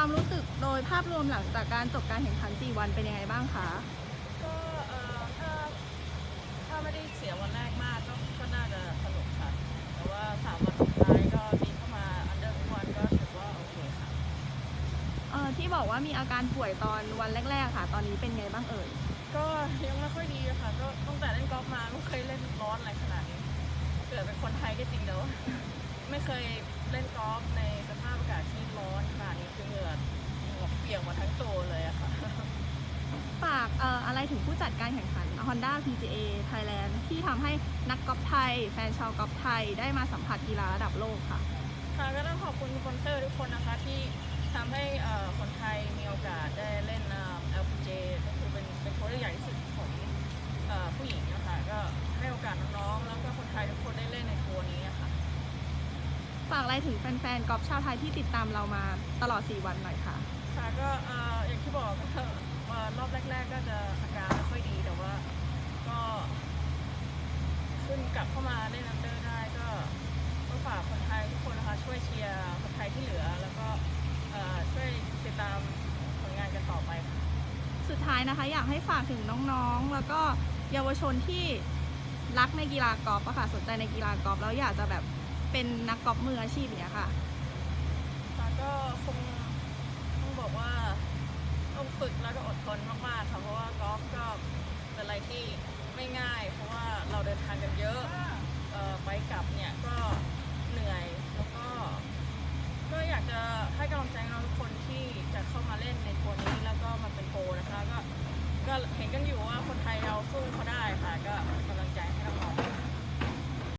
ความรู้สึกโดยภาพรวมหลังจากการจบการแข่งขัน 4 วันเป็นยังไงบ้างคะ ก็เอ่อถ้าถ้าไม่ได้เสียวันแรกมากก็ก็น่าจะสนุกค่ะ แต่ว่าสามวันสุดท้ายก็บินเข้ามาอันเดอร์ทุกวันก็ถือว่าโอเคค่ะเอ่อที่บอกว่ามีอาการป่วยตอนวันแรก ๆ ค่ะ ตอนนี้เป็นไงบ้างเอ่ย ก็ยังไม่ค่อยดีอะค่ะ ก็ตั้งแต่เล่นกอล์ฟมาไม่เคยเล่นร้อนอะไรขนาดนี้เกิดเป็นคนไทยก็จริงแต่ว่าไม่เคยเล่นกอล์ฟในสภาพอากาศ ถึงผู้จัดการแข่งขัน Honda PGA Thailand ที่ทำให้นักกอล์ฟไทย แฟนชาวกอล์ฟไทย ได้มาสัมผัสกีฬาระดับโลกค่ะ ค่ะก็ต้องขอบคุณสปอนเซอร์ทุกคนนะคะที่ทำให้เอ่อคนไทยมีโอกาสได้เล่นเอ่อ LPG ก็คือเป็นเป็นโค้ชที่ใหญ่ที่สุดของเอ่อผู้หญิงนะคะก็ให้โอกาสน้องๆแล้วก็คนไทยทุกคนได้เล่นในทัวร์นี้อะค่ะฝากอะไรถึงแฟนๆกอล์ฟชาวไทยที่ติดตามเรามาตลอด 4 วันหน่อยค่ะ ค่ะก็เอ่ออย่างที่บอกก็เอ่อรอบแรก ๆ ก็จะอาการไม่ค่อยดีแต่ว่าก็ขึ้น กลับเข้ามาเล่นอันเดอร์ได้ก็ก็ฝากคนไทยทุกคนนะคะช่วยเชียร์คนไทยที่เหลือ แล้วก็เอ่อช่วยติดตามผลงานกันต่อไปค่ะสุดท้ายนะคะ อยากให้ฝากถึงน้องๆ แล้วก็เยาวชนที่รักในกีฬากอล์ฟอะค่ะสนใจในกีฬากอล์ฟแล้วอยากจะแบบเป็นนักกอล์ฟมืออาชีพอย่างเนี้ยค่ะค่ะก็คงต้องบอกว่าต้องฝึกแล้วก็อดทนมากๆค่ะเพราะว่ากอล์ฟก็เป็นอะไรที่ไม่ง่ายานกันเยอะเออไปกลับเนี่ยก็เหนื่อยแล้วก็ ก็อยากจะให้กำลังใจน้องทุกคนที่จะเข้ามาเล่นในทัวร์นี้แล้วก็มาเป็นโปรนะคะก็ก็เห็นกันอยู่ว่าคนไทยเราสู้เขาได้